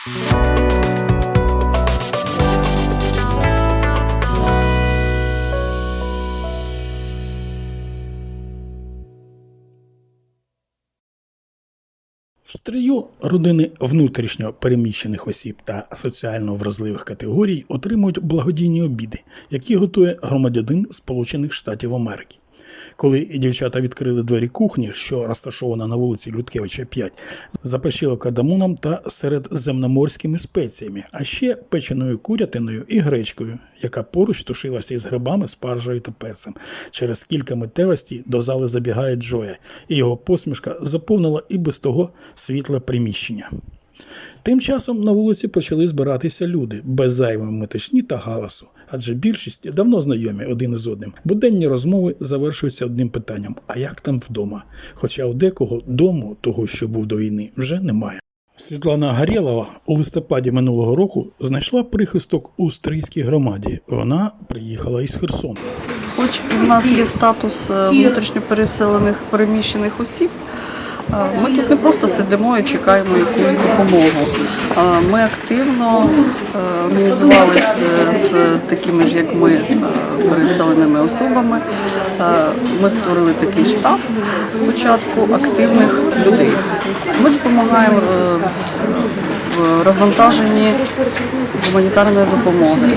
В стрію родини внутрішньо переміщених осіб та соціально вразливих категорій отримують благодійні обіди, які готує громадянин Сполучених Штатів Америки. Коли дівчата відкрили двері кухні, що розташована на вулиці Людкевича 5, запашіло кардамоном та середземноморськими спеціями, а ще печеною курятиною і гречкою, яка поруч тушилася із грибами, спаржею та перцем. Через кілька миттєвостей до зали забігає Джоя, і його посмішка заповнила і без того світле приміщення. Тим часом на вулиці почали збиратися люди без зайвої метушні та галасу, адже більшість давно знайомі один із одним. Буденні розмови завершуються одним питанням: а як там вдома? Хоча у декого дому, того, що був до війни, вже немає. Світлана Гарєлова у листопаді минулого року знайшла прихисток у стрийській громаді. Вона приїхала із Херсону. Хоч у нас є статус е, внутрішньо переселених переміщених осіб, ми тут не просто сидимо і чекаємо якусь допомогу. Е, Ми активно е, організувалися з такими ж, як ми, е, переселеними особами. Е, Ми створили такий штаб спочатку активних людей. Ми допомагаємо е, в розвантаженні гуманітарної допомоги.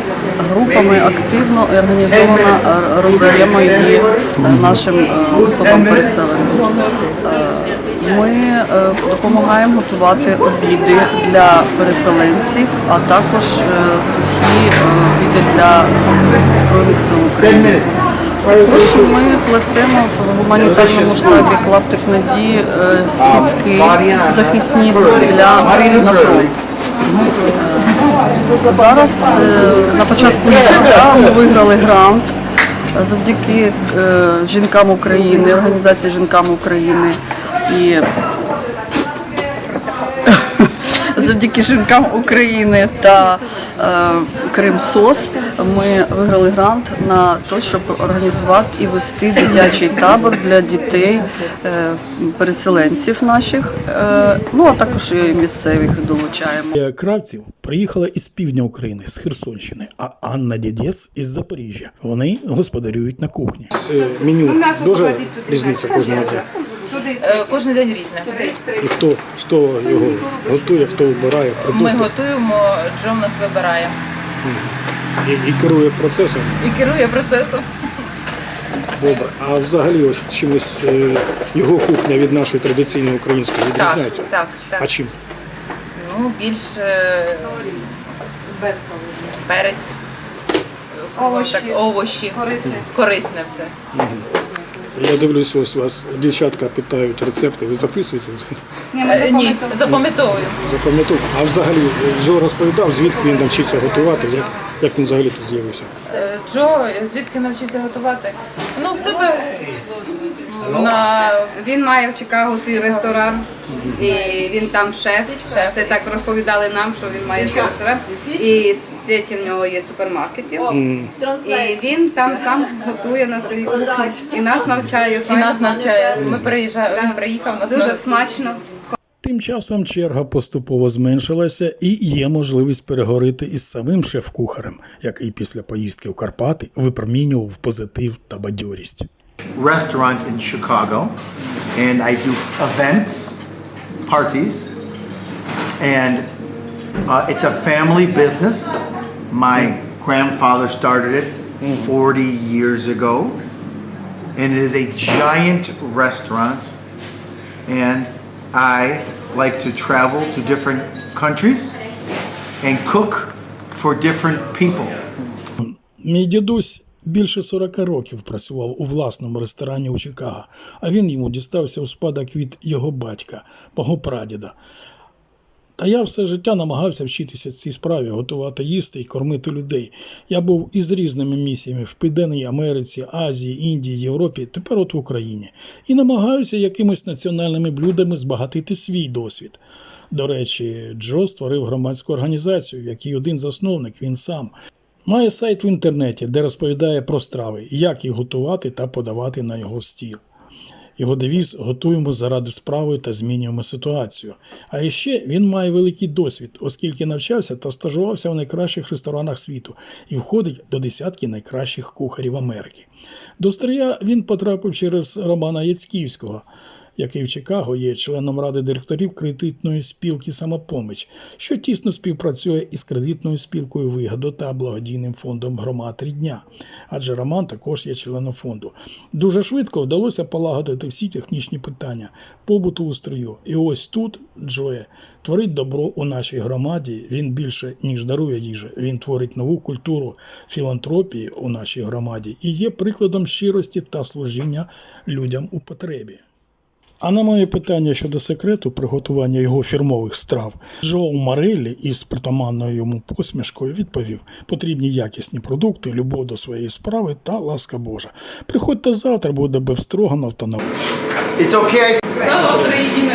Групами активно і організовано е, роздаємо її е, нашим е, особам переселеним. Ми е, допомагаємо готувати обіди для переселенців, а також е, сухі е, обіди для Збройних сил України. Також ми плетемо в гуманітарному штабі клаптик надії сітки захисні для на фронт. Зараз на початку літа ми виграли грант завдяки жінкам України, організації жінкам України і завдяки жінкам України та е, Кримсос ми виграли грант на те, щоб організувати і вести дитячий табор для дітей е, переселенців наших. Е, ну а також і місцевих долучаємо. Кравців приїхала із півдня України, з Херсонщини, а Анна Дідець із Запоріжжя. Вони господарюють на кухні. Меню дуже різниця кожного дня. Е, Кожен день різне. І хто, хто його готує, хто вибирає Ми готуємо, Джо в нас вибирає і, і керує процесом. і керує процесом. Добре. А взагалі ось чимось е, його кухня від нашої традиційної української Так, відрізняється. так, А чим? Ну, більш е, перець, Овочі. так, овочі. Корисне. Корисне все. Я дивлюсь, ось вас дівчатка питають рецепти, ви записуєте, Ні, ми Е, Ні, запам'ятали. запам'ятовую. А взагалі Джо розповідав, звідки він навчився готувати, як, як він взагалі тут з'явився. Е, Джо, звідки навчився готувати? Ну, в себе на Він має в Чикаго свій ресторан, і він там шеф. Шеф. Це так розповідали нам, що він має свій ресторан. І в сіті в нього є супермаркетів. І він там сам готує на своїй кухні. І нас навчає. і нас навчає. Ми приїжджаємо, він приїхав нас Дуже смачно. Тим часом черга поступово зменшилася і є можливість переговорити із самим шеф-кухарем, який після поїздки в Карпати випромінював позитив та бадьорість. restaurant in Chicago, and I do events, parties, and uh, it's a family business. My grandfather started it 40 years ago, and it is a giant restaurant. And I like to travel to different countries and cook for different people. Мій дідусь більше 40 років працював у власному ресторані у Чикаго, а він йому дістався у спадок від його батька, мого прадіда. Та я все життя намагався вчитися цій справі, готувати їсти і кормити людей. Я був із різними місіями в Південній Америці, Азії, Індії, Європі, тепер от в Україні. І намагаюся якимись національними блюдами збагатити свій досвід. До речі, Джо створив громадську організацію, в якій один засновник, він сам. Має сайт в інтернеті, де розповідає про страви, як їх готувати та подавати на його стіл. Його девіз готуємо заради справи та змінюємо ситуацію. А іще він має великий досвід, оскільки навчався та стажувався в найкращих ресторанах світу і входить до десятки найкращих кухарів Америки. До Стрия він потрапив через Романа Яцьківського, який в Чикаго є членом ради директорів кредитної спілки Самопоміч, що тісно співпрацює із кредитною спілкою Вигоду та благодійним фондом Громад Рідня, адже Роман також є членом фонду. Дуже швидко вдалося полагодити всі технічні питання побуту у строю. І ось тут Джоє творить добро у нашій громаді. Він більше ніж дарує їжу. Він творить нову культуру філантропії у нашій громаді і є прикладом щирості та служіння людям у потребі. А на моє питання щодо секрету приготування його фірмових страв, Джоу Мареллі із притаманною йому посмішкою відповів: потрібні якісні продукти, любов до своєї справи та ласка Божа. Приходьте завтра, буде Бевстроганов та на It's okay. I Слава Україні!